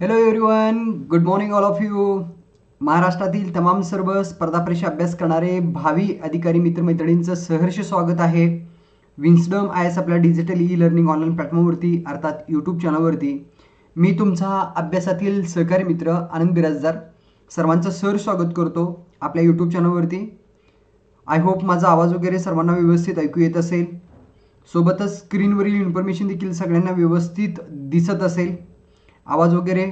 Hello everyone good morning all of you महाराष्ट्रातील तमाम सर्व स्पर्धा परीक्षा अभ्यास करणारे भावी अधिकारी मित्रमैत्रिणींचं सहर्ष स्वागत आहे. विन्स्डम आय एस आपल्या डिजिटल ई लर्निंग ऑनलाईन प्लॅटफॉर्मवरती अर्थात यूट्यूब चॅनलवरती मी तुमचा अभ्यासातील सहकारी मित्र आनंद बिराजदार. सर्वांचं सहर्ष स्वागत करतो आपल्या यूट्यूब चॅनलवरती आय होप माझा आवाज वगैरे सर्वांना व्यवस्थित ऐकू येत असेल. सोबतच स्क्रीनवरील इन्फॉर्मेशन देखील सगळ्यांना व्यवस्थित दिसत असेल. आवाज वगैरे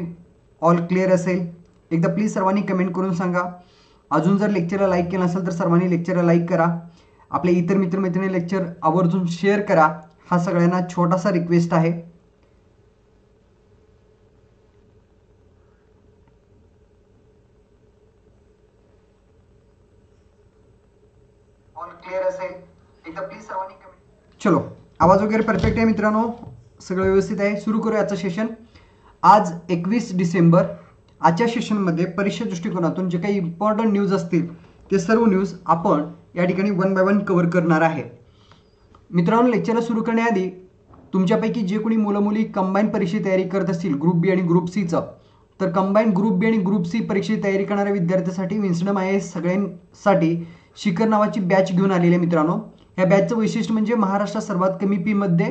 ऑल क्लिअर असेल. एकदा प्लीज सर्वांनी कमेंट करून सांगा. अजून जर लेक्चरला लाईक केलं असेल तर सर्वांनी लेक्चरला लाईक करा. आपल्या इतर मित्रमैत्रिणी लेक्चर आवर्जून शेअर करा. हा सगळ्यांना छोटासा रिक्वेस्ट आहे. चलो आवाज वगैरे परफेक्ट आहे मित्रांनो. सगळं व्यवस्थित आहे. सुरू करूया आजचं सेशन आज एकवीस डिसेंबर आजच्या सेशनमध्ये परीक्षा दृष्टिकोनातून जे काही इम्पॉर्टंट न्यूज असतील ते सर्व न्यूज आपण या ठिकाणी वन बाय वन कव्हर करणार आहे. मित्रांनो लेक्चरला सुरू करण्याआधी तुमच्यापैकी जे कोणी मुलं मुली कंबाईन परीक्षेची तयारी करत असतील ग्रुप बी आणि ग्रुप सीचं तर कंबाईन ग्रुप बी आणि ग्रुप सी परीक्षेची तयारी करणाऱ्या विद्यार्थ्यांसाठी विन्सडम आय एस सगळ्यांसाठी शिखर नावाची बॅच घेऊन आलेली आहे मित्रांनो. ह्या बॅचचं वैशिष्ट्य म्हणजे महाराष्ट्रात सर्वात कमी फीमध्ये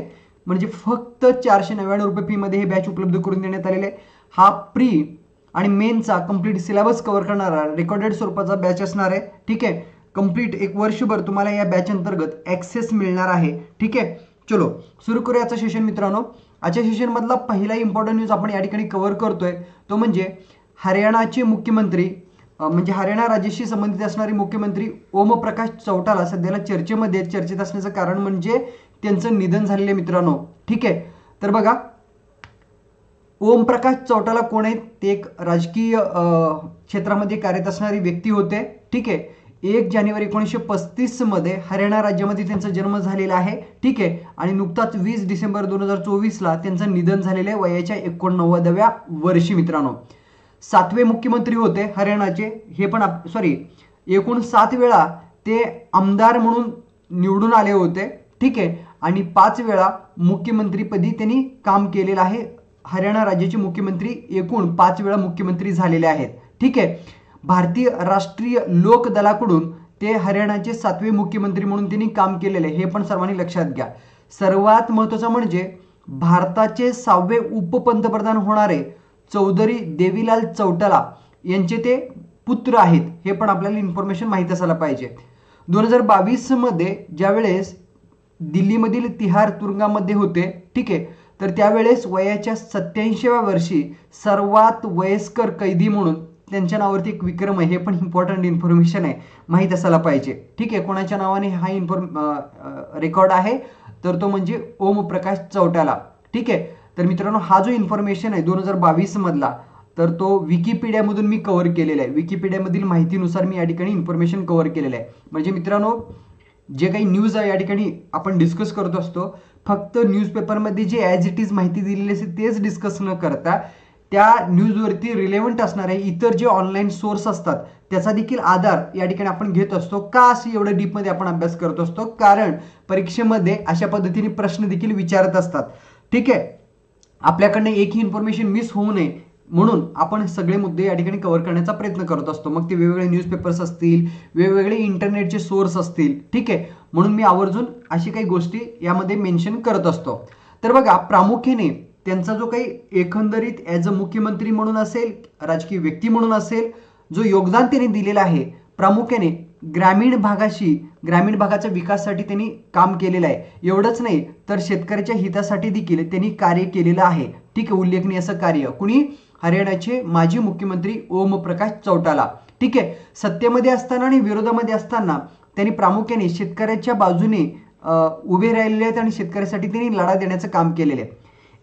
म्हणजे फक्त चारशे नव्याण्णव रुपये फीमध्ये हे बॅच उपलब्ध करून देण्यात आलेले आहे. हा प्री आणि मेनचा कंप्लीट सिलेबस कव्हर करणारा रेकॉर्डेड स्वरूपाचा बॅच असणार आहे. ठीक आहे? कंप्लीट एक वर्षभर तुम्हाला या बॅच अंतर्गत ॲक्सेस मिळणार आहे. ठीक आहे? चलो सुरू करूया आजचं सेशन मित्रांनो. आजच्या सेशनमधला पहिला इम्पॉर्टंट न्यूज आपण या ठिकाणी कव्हर करतोय. तो म्हणजे हरियाणाचे मुख्यमंत्री म्हणजे हरियाणा राज्याशी संबंधित असणारे मुख्यमंत्री ओमप्रकाश चौटाला सध्याला चर्चेमध्ये चर्चेत असण्याचं कारण म्हणजे त्यांचं निधन झालेलं आहे मित्रांनो. ठीक आहे? तर बघा ओमप्रकाश चौटाला कोण आहेत? ते एक राजकीय क्षेत्रामध्ये कार्यरत असणारी व्यक्ती होते. ठीक आहे? एक जानेवारी एकोणीसशे पस्तीसमध्ये हरियाणा राज्यामध्ये त्यांचा जन्म झालेला आहे. ठीक आहे? आणि नुकताच वीस डिसेंबर दोन हजार चोवीसला त्यांचं निधन झालेलं आहे वयाच्या एकोणनव्वदव्या वर्षी मित्रांनो. सातवे मुख्यमंत्री होते हरियाणाचे. हे पण सॉरी एकूण सात वेळा ते आमदार म्हणून निवडून आले होते. ठीक आहे? आणि पाच वेळा मुख्यमंत्रीपदी त्यांनी काम केलेलं आहे. हरियाणा राज्याचे मुख्यमंत्री एकूण पाच वेळा मुख्यमंत्री झालेले आहेत. ठीक आहे. भारतीय राष्ट्रीय लोक दलाकडून ते हरियाणाचे सातवे मुख्यमंत्री म्हणून त्यांनी काम केलेले हे पण सर्वांनी लक्षात घ्या. सर्वात महत्त्वाचं म्हणजे भारताचे सहावे उपपंतप्रधान होणारे चौधरी देवीलाल चौटाला यांचे ते पुत्र आहेत. हे पण आपल्याला इन्फॉर्मेशन माहीत असायला पाहिजे. दोन हजार बावीसमध्ये ज्यावेळेस दिल्लीमधील तिहार तुरुंगामध्ये होते. ठीक आहे. तर त्यावेळेस वयाच्या सत्याऐंशीव्या वर्षी सर्वात वयस्कर कैदी म्हणून त्यांच्या नावावरती एक विक्रम आहे. हे पण इम्पॉर्टंट इन्फॉर्मेशन आहे. माहीत असायला पाहिजे. ठीक आहे. कोणाच्या नावाने हा इन्फॉर्म रेकॉर्ड आहे? तर तो म्हणजे ओम प्रकाश चौटाला. ठीक आहे. तर मित्रांनो हा जो इन्फॉर्मेशन आहे दोन हजार बावीसमधला तर तो विकिपीडियामधून मी कव्हर केलेला आहे. विकिपीडियामधील माहितीनुसार मी या ठिकाणी इन्फॉर्मेशन कव्हर केलेलं आहे. म्हणजे मित्रांनो जे काही न्यूज आहे या ठिकाणी आपण डिस्कस करत असतो. फक्त न्यूजपेपरमध्ये जे ॲज इट इज माहिती दिलेली असते तेच डिस्कस न करता त्या न्यूजवरती रिलेव्हंट असणारे इतर जे ऑनलाईन सोर्स असतात त्याचा देखील आधार या ठिकाणी आपण घेत असतो. का असं एवढं डीपमध्ये आपण अभ्यास करत असतो? कारण परीक्षेमध्ये अशा पद्धतीने प्रश्न देखील विचारत असतात. ठीक आहे? आपल्याकडनं एकही इन्फॉर्मेशन मिस होऊ नये. म्हणून आपण सगळे मुद्दे या ठिकाणी कव्हर करण्याचा प्रयत्न करत असतो. मग ते वेगवेगळे न्यूजपेपर्स असतील वेगवेगळे इंटरनेटचे सोर्स असतील. ठीक आहे? म्हणून मी आवर्जून अशी काही गोष्टी यामध्ये मेन्शन करत असतो. तर बघा प्रामुख्याने त्यांचा जो काही एकंदरीत ॲज अ मुख्यमंत्री म्हणून असेल राजकीय व्यक्ती म्हणून असेल जो योगदान त्यांनी दिलेलं आहे प्रामुख्याने ग्रामीण भागाशी ग्रामीण भागाच्या विकासासाठी त्यांनी काम केलेलं आहे. एवढंच नाही तर शेतकऱ्याच्या हितासाठी देखील त्यांनी कार्य केलेलं आहे. ठीक आहे उल्लेखनीय असं कार्य. कुणी? हरियाणाचे माजी मुख्यमंत्री ओम प्रकाश चौटाला. ठीक आहे सत्तेमध्ये असताना आणि विरोधामध्ये असताना त्यांनी प्रामुख्याने शेतकऱ्याच्या बाजूने उभे राहिलेले आहेत आणि शेतकऱ्यासाठी त्यांनी लढा देण्याचं काम केलेलं आहे.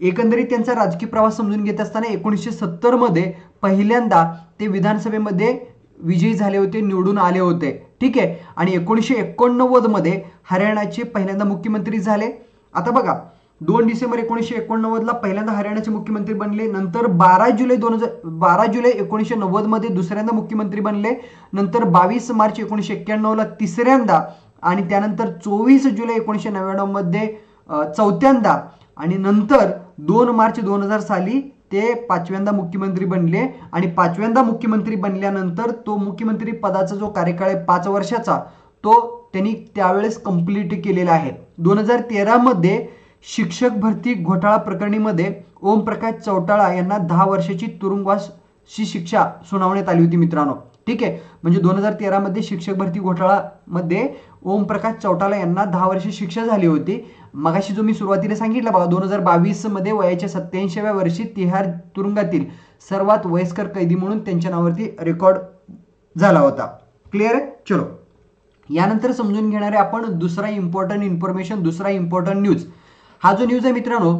एकंदरीत त्यांचा राजकीय प्रवास समजून घेत असताना एकोणीसशे सत्तरमध्ये पहिल्यांदा ते विधानसभेमध्ये विजयी झाले होते निवडून आले होते. ठीक आहे? आणि एकोणीसशे एकोणनव्वदमध्ये हरियाणाचे पहिल्यांदा मुख्यमंत्री झाले. आता बघा दोन डिसेंबर एकोणीसशे एकोणनव्वदला पहिल्यांदा हरियाणाचे मुख्यमंत्री बनले नंतर बारा जुलै दोन हजार बारा जुलै एकोणीसशे नव्वदमध्ये दुसऱ्यांदा मुख्यमंत्री बनले नंतर बावीस मार्च एकोणीसशे एक्क्याण्णवला तिसऱ्यांदा आणि त्यानंतर चोवीस जुलै एकोणीसशे नव्याण्णवमध्ये चौथ्यांदा आणि नंतर दोन मार्च दोन हजार साली ते पाचव्यांदा मुख्यमंत्री बनले आणि पाचव्यांदा मुख्यमंत्री बनल्यानंतर तो मुख्यमंत्री पदाचा जो कार्यकाळ आहे पाच वर्षाचा तो त्यांनी त्यावेळेस कंप्लीट केलेला आहे. दोन हजार तेरामध्ये शिक्षक भरती घोटाळा प्रकरणीमध्ये ओमप्रकाश चौटाळा यांना दहा वर्षाची तुरुंगवासची शिक्षा सुनावण्यात आली होती मित्रांनो. ठीक आहे? म्हणजे दोन हजार तेरामध्ये शिक्षक भरती घोटाळामध्ये ओमप्रकाश चौटाला यांना दहा वर्ष शिक्षा झाली होती. मगाशी जो मी सुरुवातीला सांगितलं बघा दोन हजार बावीसमध्ये वयाच्या सत्याऐंशीव्या वर्षी तिहार तुरुंगातील सर्वात वयस्कर कैदी म्हणून त्यांच्या नावावरती रेकॉर्ड झाला होता. क्लिअर आहे? चलो. यानंतर समजून घेणारे आपण दुसरा इम्पॉर्टंट इन्फॉर्मेशन दुसरा इम्पॉर्टंट न्यूज हा जो न्यूज आहे मित्रांनो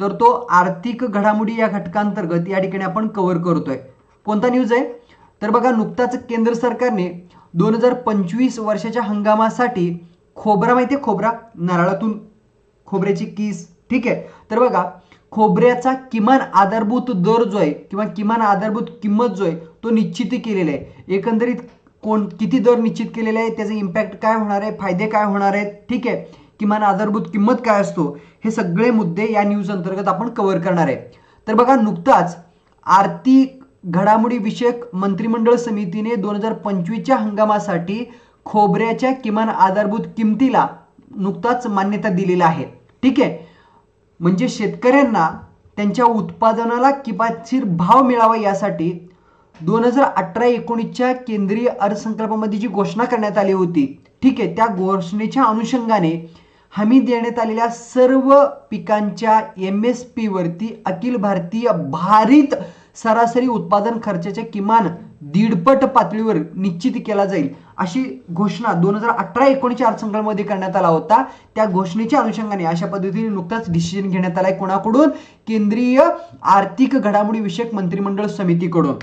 तर तो आर्थिक घडामोडी या घटकांतर्गत या ठिकाणी आपण कव्हर करतोय. कोणता न्यूज आहे? तर बघा नुकताच केंद्र सरकारने दोन हजार पंचवीस वर्षाच्या हंगामासाठी खोबरा माहिती आहे खोबरा? नारळातून खोबऱ्याची कीस. ठीक आहे? तर बघा खोबऱ्याचा किमान आधारभूत दर जो आहे किंवा किमान आधारभूत किंमत जो आहे तो निश्चित केलेला आहे. एकंदरीत कोण किती दर निश्चित केलेला आहे त्याचे इम्पॅक्ट काय होणार आहे फायदे काय होणार आहेत ठीक आहे? किमान आधारभूत किंमत काय असतो हे सगळे मुद्दे या न्यूज अंतर्गत आपण कव्हर करणार आहे. तर बघा नुकताच आर्थिक घडामोडी विषयक मंत्रिमंडळ समितीने दोन हजार पंचवीसच्या हंगामासाठी खोबऱ्याच्या किमान आधारभूत किमतीला नुकताच मान्यता दिलेला आहे. ठीक आहे? म्हणजे शेतकऱ्यांना त्यांच्या उत्पादनाला किफायतशीर भाव मिळावा यासाठी दोन हजार अठरा एकोणीसच्या केंद्रीय अर्थसंकल्पामध्ये जी घोषणा करण्यात आली होती ठीक आहे त्या घोषणेच्या अनुषंगाने हमी देण्यात आलेल्या सर्व पिकांच्या एम एस पीवरती अखिल भारतीय भारित सरासरी उत्पादन खर्चाच्या किमान दीडपट पातळीवर निश्चित केला जाईल. अशी घोषणा दोन हजार अठरा एकोणीसच्या अर्थसंकल्पामध्ये करण्यात आला होता. त्या घोषणेच्या अनुषंगाने अशा पद्धतीने नुकताच डिसिजन घेण्यात आलाय कोणाकडून? केंद्रीय आर्थिक घडामोडी विषयक मंत्रिमंडळ समितीकडून.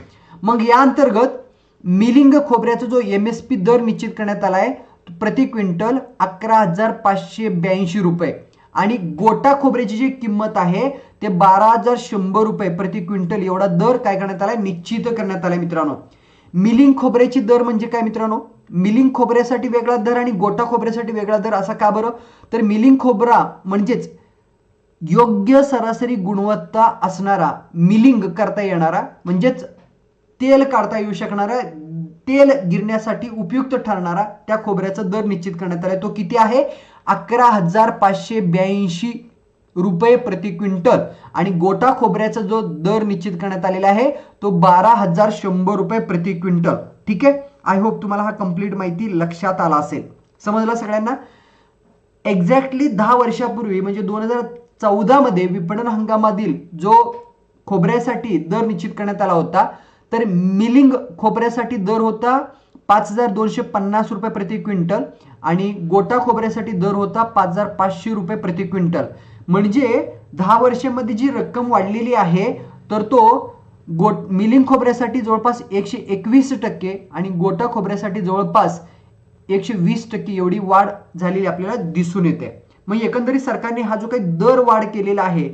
मग या अंतर्गत मिलिंग खोबऱ्याचा जो एम एस पी दर निश्चित करण्यात आला आहे प्रति क्विंटल अकरा हजार पाचशे ब्याऐंशी रुपये. आणि गोटा खोबऱ्याची जी किंमत आहे ते बारा हजार शंभर रुपये प्रति क्विंटल. एवढा दर काय करण्यात आलाय? निश्चित करण्यात आलाय मित्रांनो. मिलिंग खोबऱ्याची दर म्हणजे काय मित्रांनो? मिलिंग खोबऱ्यासाठी वेगळा दर आणि गोटा खोबऱ्यासाठी वेगळा दर असा का बरं? तर मिलिंग खोबरा म्हणजेच योग्य सरासरी गुणवत्ता असणारा मिलिंग करता येणारा म्हणजेच तेल काढता येऊ शकणारा तेल गिरण्यासाठी उपयुक्त ठरणारा त्या खोबऱ्याचा दर निश्चित करण्यात आला तो किती आहे? अकरा हजार पाचशे ब्याऐंशी रुपये प्रति क्विंटल. आणि गोटा खोबऱ्याचा जो दर निश्चित करण्यात आलेला आहे तो बारा हजार शंभर रुपये प्रति क्विंटल. ठीक आहे? आय होप तुम्हाला हा कंप्लीट माहिती लक्षात आला असेल. समजलं सगळ्यांना? एक्झॅक्टली दहा वर्षापूर्वी म्हणजे दोन हजार चौदामध्ये विपणन हंगामातील जो खोबऱ्यासाठी दर निश्चित करण्यात आला होता तर मिलिंग खोबऱ्यासाठी दर होता पाच हजार दोनशे पन्नास रुपये प्रति क्विंटल आणि गोटा खोबऱ्यासाठी दर होता पाच हजार पाचशे रुपये प्रति क्विंटल. म्हणजे दहा वर्षामध्ये जी रक्कम वाढलेली आहे तर तो गोट मिलिंग खोबऱ्यासाठी जवळपास एकशे एकवीस टक्के आणि गोटा खोबऱ्यासाठी जवळपास एकशे वीस टक्के एवढी वाढ झालेली आपल्याला दिसून येते. मग एकंदरीत सरकारने हा जो काही दर वाढ केलेला आहे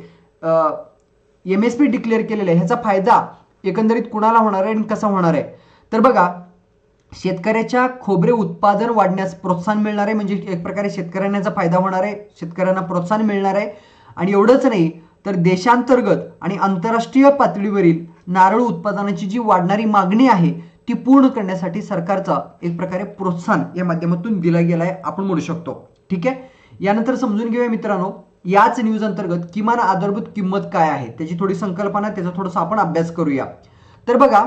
एम एस पी डिक्लेअर केलेला आहे ह्याचा फायदा एकंदरीत कुणाला होणार आहे आणि कसा होणार आहे? तर बघा शेतकऱ्याच्या खोबरे उत्पादन वाढण्यास प्रोत्साहन मिळणार आहे म्हणजे एक प्रकारे शेतकऱ्यांना याचा फायदा होणार आहे शेतकऱ्यांना प्रोत्साहन मिळणार आहे. आणि एवढंच नाही तर देशांतर्गत आणि आंतरराष्ट्रीय पातळीवरील नारळ उत्पादनाची जी वाढणारी मागणी आहे ती पूर्ण करण्यासाठी सरकारचा एक प्रकारे प्रोत्साहन या माध्यमातून दिला गेला आहे आपण म्हणू शकतो. ठीक आहे? यानंतर समजून घेऊया मित्रांनो याच न्यूज अंतर्गत किमान आधारभूत किंमत काय आहे? त्याची थोडी संकल्पना त्याचा थोडासा आपण अभ्यास करूया. तर बघा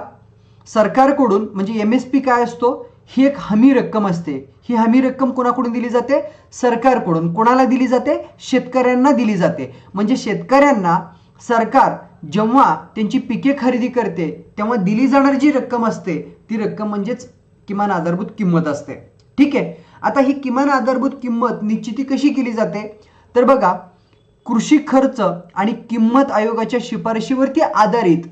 सरकारकडून म्हणजे एम एस पी काय असतो? ही एक हमी रक्कम असते. ही हमी रक्कम कोणाकडून दिली जाते? सरकारकडून. कोणाला दिली जाते? शेतकऱ्यांना दिली जाते. म्हणजे शेतकऱ्यांना सरकार जेव्हा त्यांची पिके खरेदी करते तेव्हा दिली जाणारी जी रक्कम असते ती रक्कम म्हणजेच किमान आधारभूत किंमत असते. ठीक आहे? आता ही किमान आधारभूत किंमत निश्चिती कशी केली जाते? तर बघा कृषी खर्च आणि किंमत आयोगाच्या शिफारशीवरती आधारित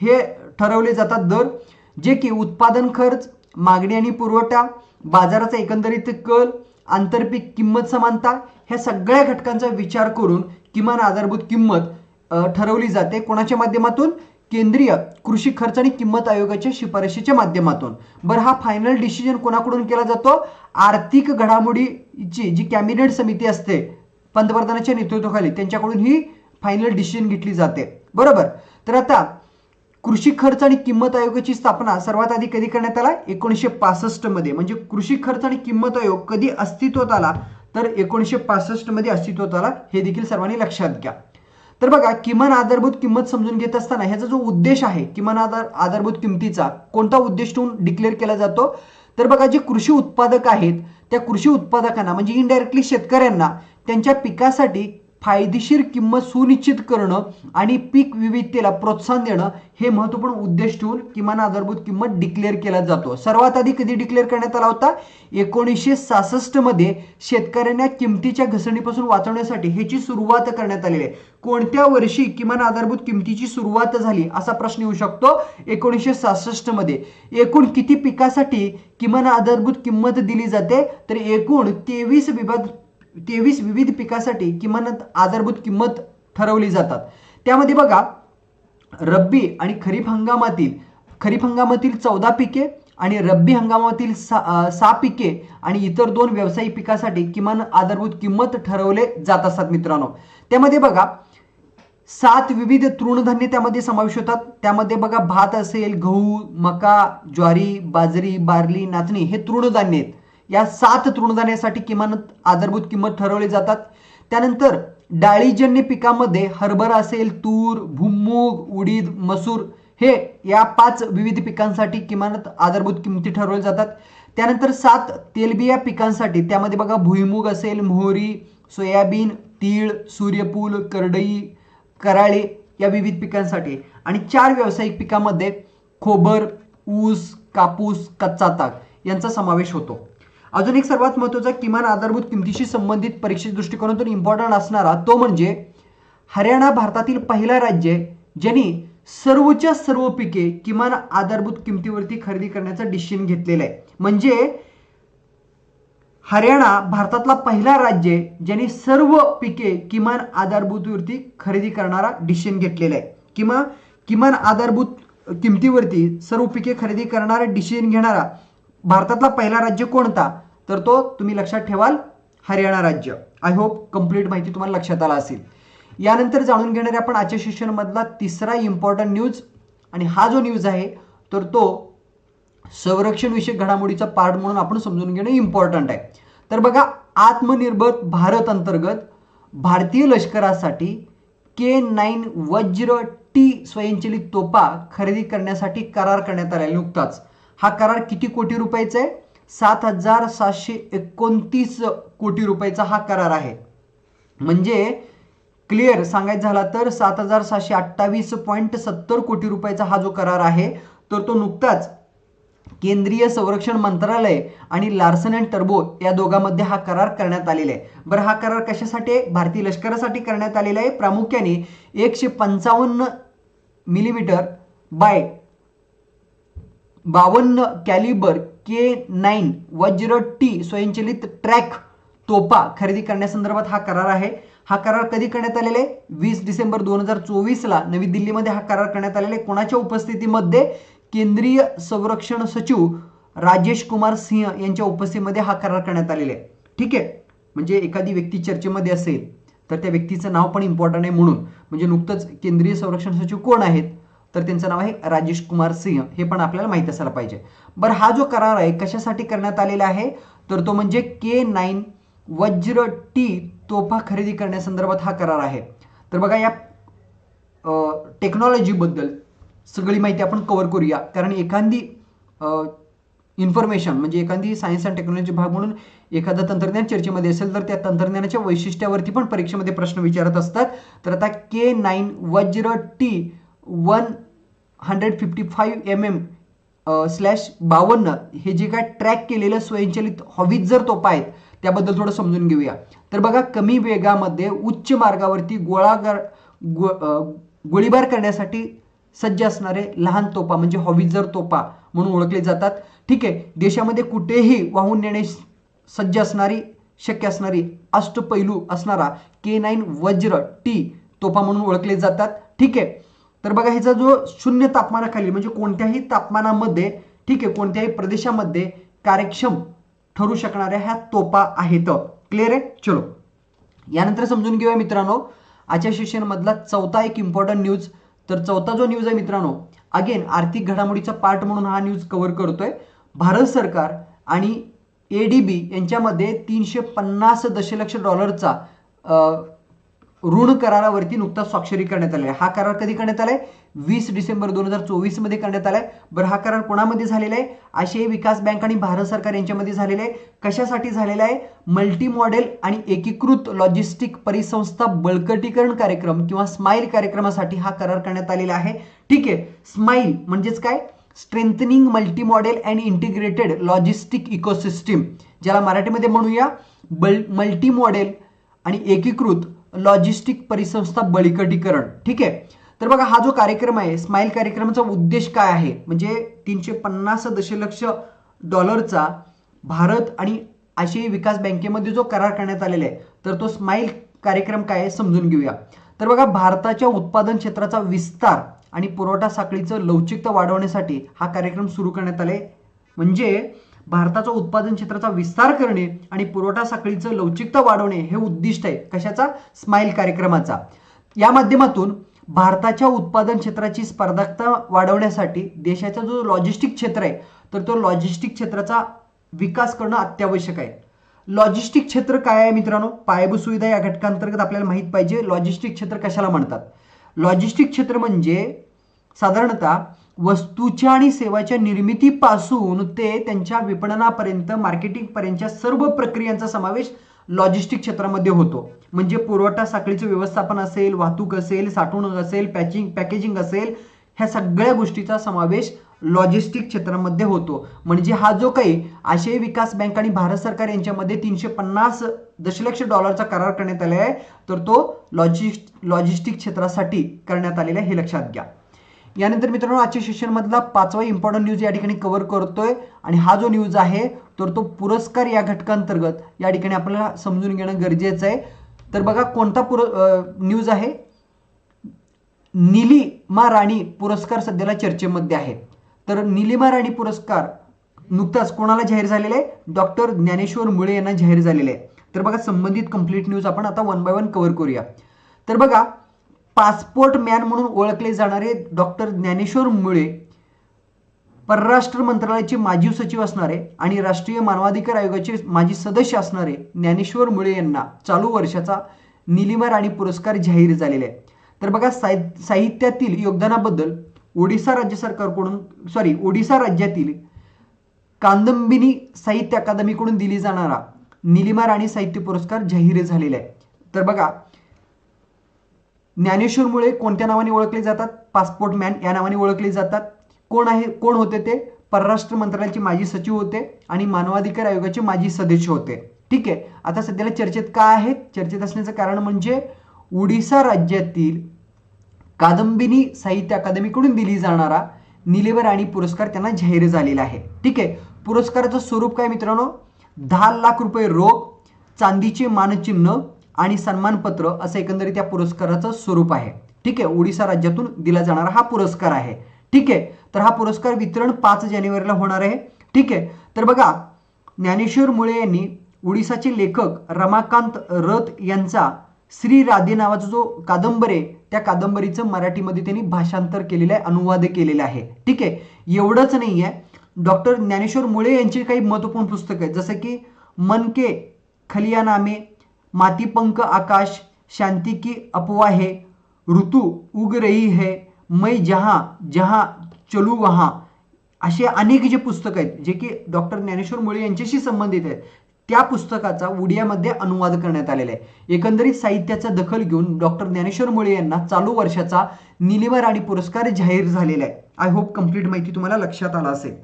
हे ठरवले जातात. दर जे की उत्पादन खर्च मागणी आणि पुरवठा बाजाराचा एकंदरीत कल आंतरपीक किंमत समानता ह्या सगळ्या घटकांचा विचार करून किमान आधारभूत किंमत ठरवली जाते. कोणाच्या माध्यमातून? केंद्रीय कृषी खर्च आणि किंमत आयोगाच्या शिफारशीच्या माध्यमातून. बरं हा फायनल डिसिजन कोणाकडून केला जातो? आर्थिक घडामोडीची जी कॅबिनेट समिती असते पंतप्रधानाच्या नेतृत्वाखाली त्यांच्याकडून ही फायनल डिसिजन घेतली जाते. बरोबर? तर आता कृषी खर्च आणि किंमत आयोगाची स्थापना सर्वात आधी कधी करण्यात आला? एकोणीसशे पासष्टमध्ये. म्हणजे कृषी खर्च आणि किंमत आयोग कधी अस्तित्वात आला? तर एकोणीसशे पासष्टमध्ये अस्तित्वात आला हे देखील सर्वांनी लक्षात घ्या. तर बघा किमान आधारभूत किंमत समजून घेत असताना ह्याचा जो उद्देश आहे किमान आधार आधारभूत किमतीचा कोणता उद्देश ठेवून डिक्लेअर केला जातो? तर बघा जे कृषी उत्पादक आहेत त्या कृषी उत्पादकांना म्हणजे इनडायरेक्टली शेतकऱ्यांना त्यांच्या पिकासाठी फायदेशीर किंमत सुनिश्चित करणं आणि पीक विविधतेला प्रोत्साहन देणं हे महत्त्वपूर्ण उद्देश ठेवून किमान आधारभूत किंमत डिक्लेअर केला जातो. सर्वात आधी कधी डिक्लेअर करण्यात आला होता? एकोणीसशे सहासष्टमध्ये शेतकऱ्यांना किमतीच्या घसरणीपासून वाचवण्यासाठी ह्याची सुरुवात करण्यात आलेली आहे. कोणत्या वर्षी किमान आधारभूत किमतीची सुरुवात झाली असा प्रश्न येऊ शकतो? एकोणीसशे सहासष्टमध्ये. एकूण किती पिकासाठी किमान आधारभूत किंमत दिली जाते? तर एकूण तेवीस विभाग तेवीस विविध पिकासाठी किमान आधारभूत किंमत ठरवली जातात. त्यामध्ये बघा रब्बी आणि खरीप हंगामातील खरीप हंगामातील चौदा पिके आणि रब्बी हंगामातील सा सहा पिके आणि इतर दोन व्यावसायिक पिकासाठी किमान आधारभूत किंमत ठरवले जात असतात मित्रांनो. त्यामध्ये बघा सात विविध तृणधान्य त्यामध्ये समावेश होतात. त्यामध्ये बघा भात असेल गहू मका ज्वारी बाजरी बार्ली नाचणी हे तृणधान्य आहेत. या सात तृणधान्यासाठी किमान आधारभूत किंमत ठरवली जातात. त्यानंतर डाळीजन्य पिकामध्ये हरभरा असेल तूर भुमूग उडीद मसूर हे या पाच विविध पिकांसाठी किमान आधारभूत किमती ठरवल्या जातात. त्यानंतर सात तेलबिया पिकांसाठी त्यामध्ये बघा भुईमूग असेल मोहरी सोयाबीन तीळ सूर्यफूल करडई कराळे या विविध पिकांसाठी. आणि चार व्यावसायिक पिकामध्ये खोबर ऊस कापूस कच्चा ताक यांचा समावेश होतो. अजून एक सर्वात महत्त्वाचा किमान आधारभूत किमतीशी संबंधित परीक्षे दृष्टिकोनातून इम्पॉर्टंट असणारा तो म्हणजे हरियाणा भारतातील पहिला राज्य आहे ज्यांनी सर्वच्या सर्व पिके किमान आधारभूत किमतीवरती खरेदी करण्याचा डिसिशन घेतलेला आहे. म्हणजे हरियाणा भारतातला पहिला राज्य आहे ज्यांनी सर्व पिके किमान आधारभूतवरती खरेदी करणारा डिसिशन घेतलेला आहे. किंवा किमान आधारभूत किमतीवरती सर्व पिके खरेदी करणारा डिसिजन घेणारा भारतातला पहिला राज्य कोणता? तर तो तुम्ही लक्षात ठेवाल हरियाणा राज्य. आय होप कंप्लीट माहिती तुम्हाला लक्षात आला असेल. यानंतर जाणून घेणारे आपण आजच्या सेशनमधला तिसरा इम्पॉर्टंट न्यूज आणि हा जो न्यूज आहे तर तो संरक्षणविषयक घडामोडीचा पार्ट म्हणून आपण समजून घेणं इम्पॉर्टंट आहे. तर बघा आत्मनिर्भर भारत अंतर्गत भारतीय लष्करासाठी के नाईन वज्र टी स्वयंचलित तोफा खरेदी करण्यासाठी करार करण्यात आला आहे नुकताच. हा करार किती कोटी रुपयाचा आहे? सात हजार सातशे एकोणतीस कोटी रुपयाचा हा करार आहे. म्हणजे क्लिअर सांगायचं झाला तर सात हजार सहाशे अठ्ठावीस पॉईंट सत्तर कोटी रुपयाचा हा जो करार आहे तर तो नुकताच केंद्रीय संरक्षण मंत्रालय आणि लार्सन अँड टर्बो या दोघांमध्ये हा करार करण्यात आलेला आहे. बरं हा करार कशासाठी आहे? भारतीय लष्करासाठी करण्यात आलेला आहे. प्रामुख्याने एकशे पंचावन्न मिलीमीटर बाय बावन्न calibre K nine Vajra T स्वयंचलित ट्रॅक तोपा खरेदी करण्यासंदर्भात हा करार आहे. हा करार कधी करण्यात आलेला आहे? वीस डिसेंबर दोन हजार चोवीसला नवी दिल्लीमध्ये हा करार करण्यात आलेला आहे. कोणाच्या उपस्थितीमध्ये? केंद्रीय संरक्षण सचिव राजेश कुमार सिंह यांच्या उपस्थितीमध्ये हा करार करण्यात आलेला आहे. ठीक आहे? म्हणजे एखादी व्यक्ती चर्चेमध्ये असेल तर त्या व्यक्तीचं नाव पण इम्पॉर्टंट आहे म्हणून. म्हणजे नुकतंच केंद्रीय संरक्षण सचिव कोण आहेत? तर त्यांचं नाव आहे राजेश कुमार सिंह. हे पण आपल्याला माहीत असायला पाहिजे. बरं हा जो करार आहे कशासाठी करण्यात आलेला आहे? तर तो म्हणजे के नाईन वज्र टी तोफा खरेदी करण्यासंदर्भात हा करार आहे. तर बघा या टेक्नॉलॉजीबद्दल सगळी माहिती आपण कव्हर करूया. कारण एखादी इन्फॉर्मेशन म्हणजे एखादी सायन्स अँड टेक्नॉलॉजी भाग म्हणून एखादं तंत्रज्ञान चर्चेमध्ये असेल तर त्या तंत्रज्ञानाच्या वैशिष्ट्यावरती पण परीक्षेमध्ये प्रश्न विचारत असतात. तर आता K nine Vajra T one hundred fifty five M M slash बावन्न हे जे काय ट्रॅक केलेलं स्वयंचलित हॉवीज जर तोपा आहेत त्याबद्दल थोडं समजून घेऊया. तर बघा कमी वेगामध्ये उच्च मार्गावरती गोळागार गो गोळीबार करण्यासाठी सज्ज असणारे लहान तोपा म्हणजे हॉविजर तोपा म्हणून ओळखले जातात. ठीक आहे देशामध्ये कुठेही वाहून नेणे सज्ज असणारी शक्य असणारी अष्टपैलू असणारा के नाईन वज्र टी तोपा म्हणून ओळखले जातात. ठीक आहे तर बघा ह्याचा जो शून्य तापमानाखाली म्हणजे कोणत्याही तापमानामध्ये ठीक आहे कोणत्याही प्रदेशामध्ये कार्यक्षम ठरू शकणाऱ्या ह्या तोपा आहेत. क्लिअर आहे? चलो. यानंतर समजून घेऊया मित्रांनो आजच्या सेशनमधला चौथा एक इम्पॉर्टंट न्यूज तर चौथा जो न्यूज आहे मित्रांनो अगेन आर्थिक घडामोडीचा पार्ट म्हणून हा न्यूज कव्हर करतोय. भारत सरकार आणि ए डी बी यांच्यामध्ये तीनशे पन्नास दशलक्ष डॉलरचा ऋण करारावरती नुकताच स्वाक्षरी करण्यात आलेला आहे. हा करार कधी करण्यात आलाय? वीस डिसेंबर दोन हजार चोवीसमध्ये करण्यात आलाय. बरं हा करार कोणामध्ये झालेला आहे? आशियाई विकास बँक आणि भारत सरकार यांच्यामध्ये झालेला आहे. कशासाठी झालेला आहे? मल्टी मॉडेल आणि एकीकृत लॉजिस्टिक परिसंस्था बळकटीकरण कार्यक्रम किंवा स्माईल कार्यक्रमासाठी हा करार करण्यात आलेला आहे. ठीक आहे स्माईल म्हणजेच काय? Strengthening multi model and integrated logistic ecosystem ज्याला मराठीमध्ये म्हणूया बल मल्टी मॉडेल आणि एकीकृत लॉजिस्टिक परिसंस्था बळकटीकरण. ठीक आहे? तर बघा हा जो कार्यक्रम आहे स्माईल कार्यक्रमाचा उद्देश काय आहे? म्हणजे तीनशे पन्नास दशलक्ष डॉलरचा भारत आणि आशियाई विकास बँकेमध्ये जो करार करण्यात आलेला आहे तर तो स्माईल कार्यक्रम काय आहे समजून घेऊया. तर बघा भारताच्या उत्पादन क्षेत्राचा विस्तार आणि पुरवठा साखळीचं लवचिकता वाढवण्यासाठी हा कार्यक्रम सुरू करण्यात आले म्हणजे भारताचा उत्पादन क्षेत्राचा विस्तार करणे आणि पुरवठा साखळीचं लवचिकता वाढवणे हे उद्दिष्ट आहे. कशाचा? स्माईल कार्यक्रमाचा. या माध्यमातून भारताच्या उत्पादन क्षेत्राची स्पर्धाकता वाढवण्यासाठी देशाचा जो लॉजिस्टिक क्षेत्र आहे तर तो लॉजिस्टिक क्षेत्राचा विकास करणं अत्यावश्यक आहे. लॉजिस्टिक क्षेत्र काय आहे मित्रांनो? पायाभूत सुविधा या घटकांतर्गत आपल्याला माहीत पाहिजे. लॉजिस्टिक क्षेत्र कशाला म्हणतात? लॉजिस्टिक क्षेत्र म्हणजे साधारणतः वस्तूच्या आणि सेवाच्या निर्मितीपासून ते त्यांच्या विपणनापर्यंत मार्केटिंगपर्यंतच्या सर्व प्रक्रियांचा समावेश लॉजिस्टिक क्षेत्रामध्ये होतो. म्हणजे पुरवठा साखळीचं व्यवस्थापन असेल वाहतूक असेल साठवणूक असेल पॅचिंग पॅकेजिंग असेल ह्या सगळ्या गोष्टीचा समावेश लॉजिस्टिक क्षेत्रामध्ये होतो. म्हणजे हा जो काही आशियाई विकास बँक आणि भारत सरकार यांच्यामध्ये तीनशे पन्नास दशलक्ष डॉलरचा करार करण्यात आलेला आहे तर तो लॉजिस्ट लॉजिस्टिक क्षेत्रासाठी करण्यात आलेला आहे हे लक्षात घ्या. यानंतर मित्रांनो आजच्या सेशनमधला पाचवा इम्पॉर्टंट न्यूज या ठिकाणी कव्हर करतोय. आणि हा जो न्यूज आहे तर तो पुरस्कार या घटकांतर्गत या ठिकाणी आपल्याला समजून घेणं गरजेचं आहे. तर बघा कोणता पुर न्यूज आहे? निलिमा राणी पुरस्कार सध्याला चर्चेमध्ये आहे. तर निलिमा राणी पुरस्कार नुकताच कोणाला जाहीर झालेला? आहे डॉक्टर ज्ञानेश्वर मुळे यांना जाहीर झालेले. आहे तर बघा संबंधित कंप्लीट न्यूज आपण आता वन बाय वन कव्हर करूया. तर बघा पासपोर्ट मॅन म्हणून ओळखले जाणारे डॉक्टर ज्ञानेश्वर मुळे परराष्ट्र मंत्रालयाचे माजी सचिव असणारे आणि राष्ट्रीय मानवाधिकार आयोगाचे माजी सदस्य असणारे ज्ञानेश्वर मुळे यांना चालू वर्षाचा निलिमा राणी पुरस्कार जाहीर झालेला आहे तर बघा साहि- साहित्यातील योगदानाबद्दल ओडिसा राज्य सरकारकडून सॉरी ओडिसा राज्यातील कांदंबिनी साहित्य अकादमीकडून दिली जाणारा निलिमा राणी साहित्य पुरस्कार जाहीर झालेला आहे तर बघा ज्ञानेश्वर मुळे कोणत्या नावाने ओळखले जातात? पासपोर्ट मॅन या नावाने ओळखले जातात. कोण आहे? कोण होते ते? परराष्ट्र मंत्रालयाचे माजी सचिव होते आणि मानवाधिकार आयोगाचे माजी सदस्य होते. ठीक आहे. आता सध्याला चर्चेत काय आहेत चर्चेत असण्याचं कारण म्हणजे ओडिसा राज्यातील कादंबिनी साहित्य अकादमीकडून दिली जाणारा निलेव राणी पुरस्कार त्यांना जाहीर झालेला आहे. ठीक आहे. पुरस्काराचं स्वरूप काय मित्रांनो? दहा लाख रुपये रोख चांदीचे मानचिन्ह आणि सन्मानपत्र असं एकंदरीत या पुरस्काराचं स्वरूप आहे. ठीक आहे ओडिसा राज्यातून दिला जाणारा हा पुरस्कार आहे. ठीक आहे तर हा पुरस्कार वितरण पाच जानेवारीला होणार आहे. ठीक आहे तर बघा ज्ञानेश्वर मुळे यांनी ओडिसाचे लेखक रमाकांत रथ यांचा श्री राधे नावाचा जो कादंबरी आहे त्या कादंबरीचं मराठीमध्ये त्यांनी भाषांतर केलेलं आहे अनुवाद केलेला आहे. ठीक आहे एवढंच नाही आहे. डॉक्टर ज्ञानेश्वर मुळे यांची काही महत्त्वपूर्ण पुस्तकं आहेत जसं की मन के खलियानामे मातीपंख आकाश शांति की अफवाहे ऋतू उग रही है मै जहाँ जहाँ चलू वहाँ. असे अनेक जे पुस्तकं आहेत जे की डॉक्टर ज्ञानेश्वर मुळे यांच्याशी संबंधित आहेत त्या पुस्तकाचा उडियामध्ये अनुवाद करण्यात आलेला आहे. एकंदरीत साहित्याचा दखल घेऊन डॉक्टर ज्ञानेश्वर मुळे यांना चालू वर्षाचा निलिमा राणी पुरस्कार जाहीर झालेला आहे. आय होप कंप्लीट माहिती तुम्हाला लक्षात आला असेल.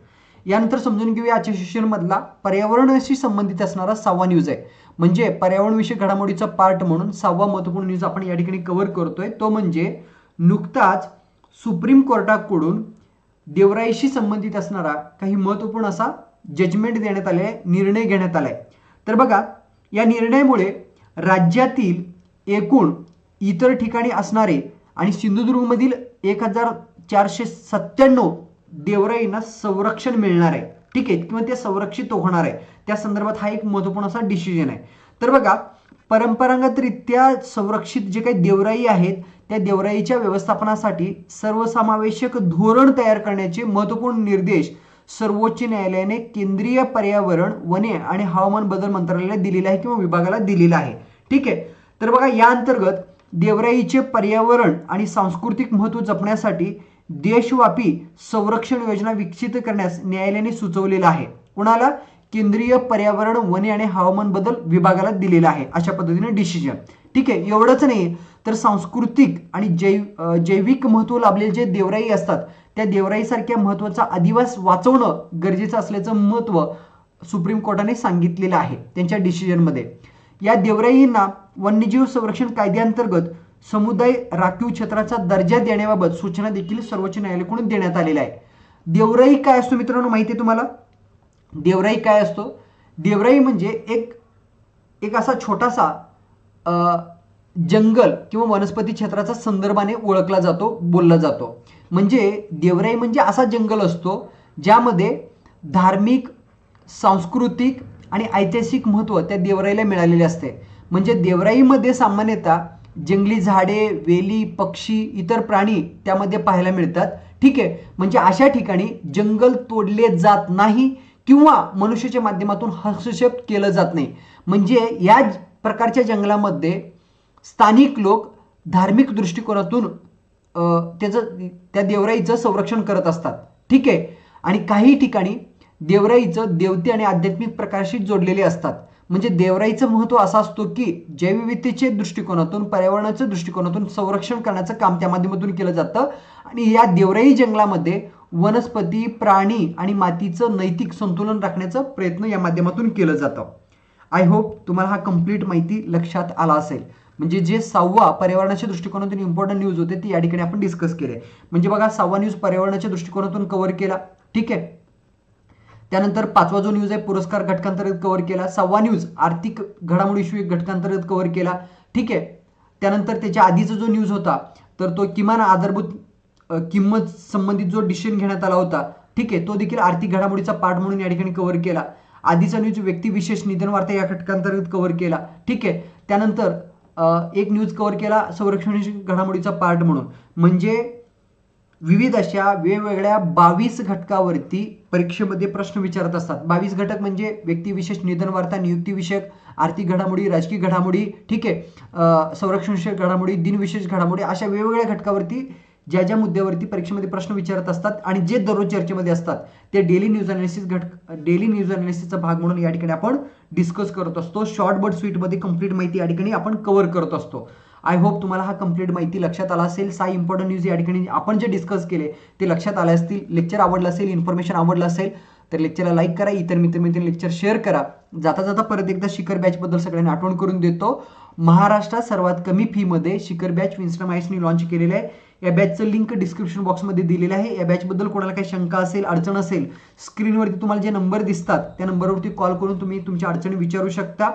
यानंतर समजून घेऊया आजच्या सेशनमधला पर्यावरणाशी संबंधित असणारा सहावा न्यूज आहे. म्हणजे पर्यावरणविषयक घडामोडीचा पार्ट म्हणून सहावा महत्त्वपूर्ण न्यूज आपण या ठिकाणी कव्हर करतोय. तो म्हणजे नुकताच सुप्रीम कोर्टाकडून देवराईशी संबंधित असणारा काही महत्त्वपूर्ण असा जजमेंट देण्यात आले आहे निर्णय घेण्यात आलाय. तर बघा या निर्णयामुळे राज्यातील एकूण इतर ठिकाणी असणारे आणि सिंधुदुर्गमधील एक हजार चारशे सत्त्याण्णव देवराईंना संरक्षण मिळणार आहे. ठीक आहे? किंवा ते संरक्षित होणार आहे. त्या संदर्भात हा एक महत्त्वपूर्ण असा डिसिजन आहे. तर बघा परंपरागतरित्या संरक्षित जे काही देवराई आहेत त्या देवराईच्या व्यवस्थापनासाठी सर्वसमावेशक धोरण तयार करण्याचे महत्त्वपूर्ण निर्देश सर्वोच्च न्यायालयाने केंद्रीय पर्यावरण वने आणि हवामान बदल मंत्रालयाला दिलेला आहे किंवा विभागाला दिलेला आहे. ठीक आहे? तर बघा या अंतर्गत देवराईचे पर्यावरण आणि सांस्कृतिक महत्त्व जपण्यासाठी देशव्यापी संरक्षण योजना विकसित करण्यास न्यायालयाने सुचवलेलं आहे. कुणाला? केंद्रीय पर्यावरण वने आणि हवामान बदल विभागाला दिलेला आहे अशा पद्धतीने डिसिजन ठीक आहे एवढंच नाही तर सांस्कृतिक आणि जैव जैविक महत्त्व लाभलेले जे देवराई असतात त्या देवराईसारख्या महत्त्वाचा अधिवास वाचवणं गरजेचं असल्याचं महत्त्व सुप्रीम कोर्टाने सांगितलेलं आहे त्यांच्या डिसिजनमध्ये या देवराईंना वन्यजीव संरक्षण कायद्याअंतर्गत समुदाय राखीव क्षेत्राचा दर्जा देण्याबाबत सूचना देखील सर्वोच्च न्यायालयाकडून देण्यात आलेल्या आहे देवराई काय असतो मित्रांनो? माहिती आहे तुम्हाला? देवराई काय असतो? देवराई म्हणजे एक एक असा छोटासा जंगल किंवा वनस्पती क्षेत्राचा संदर्भाने ओळखला जातो बोलला जातो. म्हणजे देवराई म्हणजे असा जंगल असतो ज्यामध्ये धार्मिक सांस्कृतिक आणि ऐतिहासिक महत्त्व त्या देवराईला मिळालेले असते. म्हणजे देवराईमध्ये सामान्यतः जंगली झाडे वेली पक्षी इतर प्राणी त्यामध्ये पाहायला मिळतात. ठीक आहे? म्हणजे अशा ठिकाणी जंगल तोडले जात नाही किंवा मनुष्याच्या माध्यमातून हस्तक्षेप केलं जात नाही. म्हणजे या प्रकारच्या जंगलामध्ये स्थानिक लोक धार्मिक दृष्टिकोनातून त्याचं त्या देवराईचं संरक्षण करत असतात. ठीक आहे? आणि काही ठिकाणी देवराईचं देवते आणि आध्यात्मिक प्रकाराशी जोडलेले असतात. म्हणजे देवराईचं महत्त्व असं असतो की जैवविधतेचे दृष्टिकोनातून पर्यावरणाच्या दृष्टिकोनातून संरक्षण करण्याचं काम त्या माध्यमातून केलं जातं. आणि या देवराई जंगलामध्ये वनस्पती प्राणी आणि मातीचं नैतिक संतुलन राखण्याचा प्रयत्न या माध्यमातून केलं जातं. आय होप तुम्हाला हा कंप्लीट माहिती लक्षात आला असेल. म्हणजे जे सहावा पर्यावरणाच्या दृष्टिकोनातून इम्पॉर्टंट न्यूज होते ती या ठिकाणी आपण डिस्कस केले. म्हणजे बघा सहावा न्यूज पर्यावरणाच्या दृष्टिकोनातून कव्हर केला. ठीक आहे? त्यानंतर पाचवा जो न्यूज आहे पुरस्कार घटकांतर्गत कव्हर केला. सहावा न्यूज आर्थिक घडामोडीविषयी घटकांतर्गत कव्हर केला. ठीक आहे? त्यानंतर त्याच्या आधीचा जो न्यूज होता तर तो किमान आधारभूत किंमत संबंधित जो डिसिजन घेण्यात आला होता ठीक आहे तो देखील आर्थिक घडामोडीचा पार्ट म्हणून या ठिकाणी कव्हर केला. आधीचा न्यूज व्यक्तिविशेष निधन वार्ता या घटकांतर्गत कव्हर केला. ठीक आहे? त्यानंतर एक न्यूज कव्हर केला संरक्षण घडामोडीचा पार्ट म्हणून. म्हणजे विविध अशा वेगवेगळ्या बावीस घटकावरती परीक्षेमध्ये प्रश्न विचारत असतात. बावीस घटक म्हणजे व्यक्तिविशेष निधनवार्ता नियुक्तीविषयक आर्थिक घडामोडी राजकीय घडामोडी ठीक आहे संरक्षणविषयक घडामोडी दिनविशेष घडामोडी अशा वेगवेगळ्या घटकावरती ज्या ज्या मुद्द्यावरती परीक्षेमध्ये प्रश्न विचारत असतात आणि जे दररोज चर्चेमध्ये असतात ते डेली न्यूज अनालिसिस घटक डेली न्यूज अनालिसिसचा भाग म्हणून या ठिकाणी आपण डिस्कस करत असतो. शॉर्ट बट स्वीटमध्ये कंप्लीट माहिती या ठिकाणी आपण कव्हर करत असतो. आय होप तुम्हाला हा कंप्लीट माहिती लक्षात आला असेल. सहा इम्पॉर्टंट न्यूज या ठिकाणी आपण जे डिस्कस केले ते लक्षात आले असतील. लेक्चर आवडलं असेल इन्फॉर्मेशन आवडलं असेल तर लेक्चरला लाईक करा. इतर मित्र लेक्चर शेअर करा. जाता जाता परत एकदा शिखर बॅचबद्दल सगळ्यांना आठवण करून देतो. महाराष्ट्रात सर्वात कमी फीमध्ये शिखर बॅच विन्स्टमाइसनी लॉन्च केलेलं आहे. या बॅचचं लिंक डिस्क्रिप्शन बॉक्समध्ये दिलेलं आहे. या बॅचबद्दल कोणाला काही शंका असेल अडचण असेल स्क्रीनवरती तुम्हाला जे नंबर दिसतात त्या नंबरवरती कॉल करून तुम्ही तुमच्या अडचणी विचारू शकता.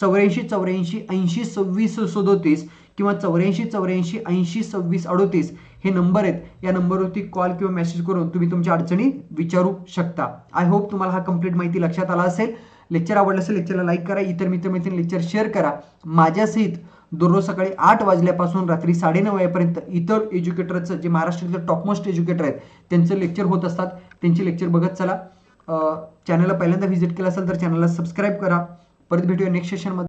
चौऱ्याऐंशी चौऱ्याऐंशी ऐंशी सव्वीस सदोतीस किंवा चौऱ्याऐंशी चौऱ्याऐंशी ऐंशी सव्वीस अडोतीस हे नंबर आहेत. या नंबरवरती कॉल किंवा मेसेज करून तुम्ही तुमच्या अडचणी विचारू शकता. आय होप तुम्हाला हा कंप्लीट माहिती लक्षात आला असेल. लेक्चर आवडलं असेल लेक्चरला लाईक करा. इतर मित्रमैत्रिणी लेक्चर शेअर करा. माझ्यासहित दररोज सकाळी आठ वाजल्यापासून रात्री साडेनऊ वाजेपर्यंत इतर एज्युकेटरचं जे महाराष्ट्रातलं टॉपमोस्ट एज्युकेटर आहेत त्यांचं लेक्चर होत असतात. त्यांची लेक्चर बघत चला. चॅनलला पहिल्यांदा व्हिजिट केलं असेल तर चॅनलला सबस्क्राईब करा. परत भेटूया नेक्स्ट सेशनमध्ये